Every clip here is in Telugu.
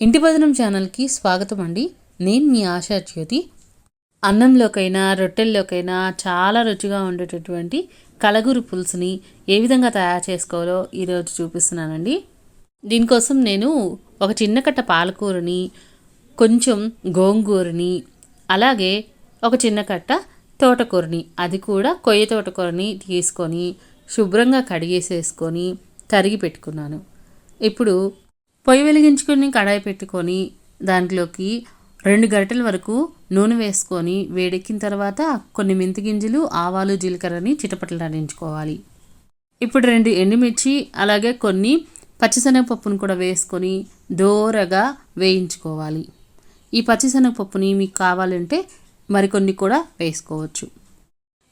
ఇంటి భోజనం ఛానల్కి స్వాగతం అండి. నేను మీ ఆశా జ్యోతి. అన్నంలోకైనా రొట్టెల్లోకైనా చాలా రుచిగా ఉండేటటువంటి కలగూరు పులుసుని ఏ విధంగా తయారు చేసుకోవాలో ఈరోజు చూపిస్తున్నానండి. దీనికోసం నేను ఒక చిన్న కట్ట పాలకూరని కొంచెం గోంగూరని అలాగే ఒక చిన్న కట్ట తోటకూరని అది కూడా కొయ్య తోటకూరని తీసుకొని శుభ్రంగా కడిగేసేసుకొని తరిగి పెట్టుకున్నాను. ఇప్పుడు పొయ్యి వెలిగించుకొని కడాయి పెట్టుకొని దాంట్లోకి రెండు గరిటెల వరకు నూనె వేసుకొని వేడెక్కిన తర్వాత కొన్ని మెంతి గింజలు ఆవాలు జీలకర్రని చిటపటలాడించుకోవాలి ఇప్పుడు రెండు ఎండుమిర్చి అలాగే కొన్ని పచ్చిశనగపప్పును కూడా వేసుకొని దోరగా వేయించుకోవాలి. ఈ పచ్చిశనగపప్పుని మీకు కావాలంటే మరికొన్ని కూడా వేసుకోవచ్చు.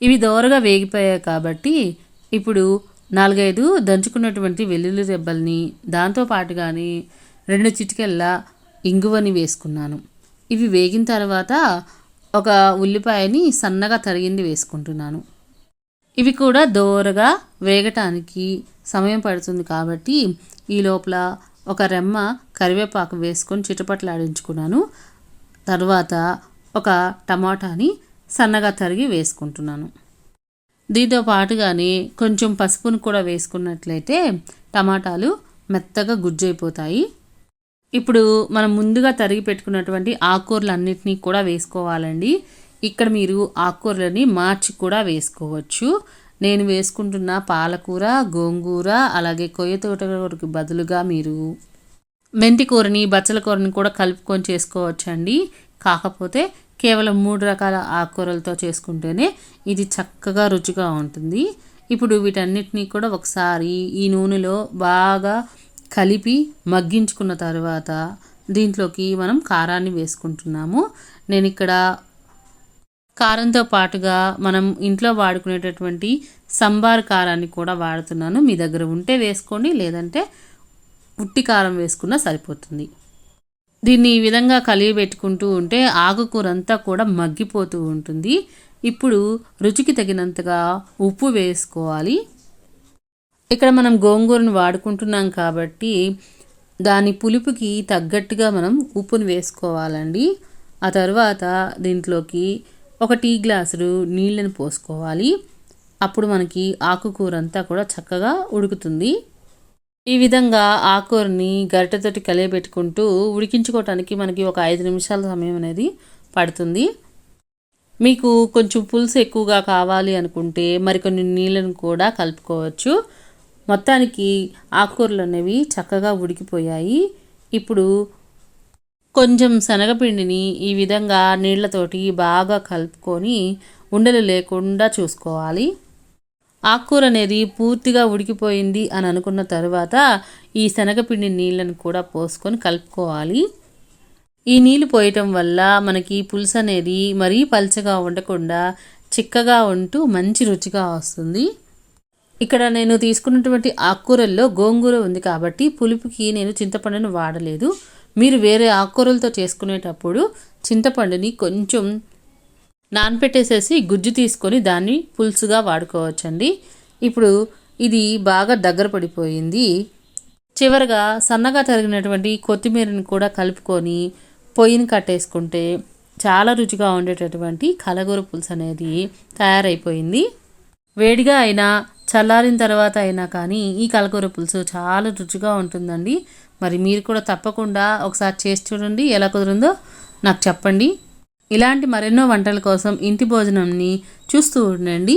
ఇవి దోరగా వేగిపోయాయి కాబట్టి ఇప్పుడు నాలుగైదు దంచుకున్నటువంటి వెల్లుల్లి రెబ్బల్ని దాంతోపాటుగాని రెండు చిటికెళ్ళ ఇంగువని వేసుకున్నాను. ఇవి వేగిన తర్వాత ఒక ఉల్లిపాయని సన్నగా తరిగింది వేసుకుంటున్నాను. ఇవి కూడా దోరగా వేగటానికి సమయం పడుతుంది కాబట్టి ఈ లోపల ఒక రెమ్మ కరివేపాకు వేసుకొని చిటపట్లాడించుకున్నాను. తర్వాత ఒక టమాటాని సన్నగా తరిగి వేసుకుంటున్నాను. దీంతో పాటుగానే కొంచెం పసుపును కూడా వేసుకున్నట్లయితే టమాటాలు మెత్తగా గుజ్జైపోతాయి. ఇప్పుడు మనం ముందుగా తరిగి పెట్టుకున్నటువంటి ఆకుకూరలు అన్నిటినీ కూడా వేసుకోవాలండి. ఇక్కడ మీరు ఆకుకూరలని మార్చి కూడా వేసుకోవచ్చు. నేను వేసుకుంటున్న పాలకూర గోంగూర అలాగే కొయ్య తోటకూరకి బదులుగా మీరు మెంతి కూరని బచ్చల కూరని కూడా కలుపుకొని చేసుకోవచ్చండి. కాకపోతే కేవలం మూడు రకాల ఆకుకూరలతో చేసుకుంటేనే ఇది చక్కగా రుచిగా ఉంటుంది. ఇప్పుడు వీటన్నిటినీ కూడా ఒకసారి ఈ నూనెలో బాగా కలిపి మగ్గించుకున్న తర్వాత దీంట్లోకి మనం కారాన్ని వేసుకుంటున్నాము. నేను ఇక్కడ కారంతో పాటుగా మనం ఇంట్లో వాడుకునేటటువంటి సంబార్ కారాన్ని కూడా వాడుతున్నాను. మీ దగ్గర ఉంటే వేసుకోండి లేదంటే ఉట్టి కారం వేసుకున్నా సరిపోతుంది. దీన్ని ఈ విధంగా కలియబెట్టుకుంటూ ఉంటే ఆకుకూరంతా కూడా మగ్గిపోతూ ఉంటుంది. ఇప్పుడు రుచికి తగినంతగా ఉప్పు వేసుకోవాలి. ఇక్కడ మనం గోంగూరను వాడుకుంటున్నాం కాబట్టి దాని పులుపుకి తగ్గట్టుగా మనం ఉప్పును వేసుకోవాలండి. ఆ తర్వాత దీంట్లోకి ఒక టీ గ్లాసులు నీళ్ళని పోసుకోవాలి. అప్పుడు మనకి ఆకుకూర అంతా కూడా చక్కగా ఉడుకుతుంది. ఈ విధంగా ఆకుకూరని గరిటెతోటి కలియబెట్టుకుంటూ ఉడికించుకోవటానికి మనకి ఒక ఐదు నిమిషాల సమయం అనేది పడుతుంది. మీకు కొంచెం పులుసు ఎక్కువగా కావాలి అనుకుంటే మరికొన్ని నీళ్ళను కూడా కలుపుకోవచ్చు. మొత్తానికి ఆకుకూరలు అనేవి చక్కగా ఉడికిపోయాయి. ఇప్పుడు కొంచెం శనగపిండిని ఈ విధంగా నీళ్ళతోటి బాగా కలుపుకొని ఉండలు లేకుండా చూసుకోవాలి. ఆకుకూర అనేది పూర్తిగా ఉడికిపోయింది అని అనుకున్న తర్వాత ఈ శనగపిండి నీళ్ళను కూడా పోసుకొని కలుపుకోవాలి. ఈ నీళ్ళు పోయటం వల్ల మనకి పులుసు అనేది మరీ పల్చగా ఉండకుండా చిక్కగా ఉంటూ మంచి రుచిగా వస్తుంది. ఇక్కడ నేను తీసుకున్నటువంటి ఆకుకూరల్లో గోంగూర ఉంది కాబట్టి పులుపుకి నేను చింతపండును వాడలేదు. మీరు వేరే ఆకుకూరలతో చేసుకునేటప్పుడు చింతపండుని కొంచెం నానపెట్టేసేసి గుజ్జు తీసుకొని దాన్ని పులుసుగా వాడుకోవచ్చండి. ఇప్పుడు ఇది బాగా దగ్గర పడిపోయింది. చివరగా సన్నగా తరిగినటువంటి కొత్తిమీరని కూడా కలుపుకొని పొయ్యిని కట్టేసుకుంటే చాలా రుచిగా ఉండేటటువంటి కలగూర పులుసు అనేది తయారైపోయింది. వేడిగా అయినా చల్లారిన తర్వాత అయినా కానీ ఈ కలగూర పులుసు చాలా రుచిగా ఉంటుందండి. మరి మీరు కూడా తప్పకుండా ఒకసారి చేసి చూడండి. ఎలా కుదిరిందో నాకు చెప్పండి. ఇలాంటి మరెన్నో వంటల కోసం ఇంటి భోజనంని చూస్తూ ఉండండి.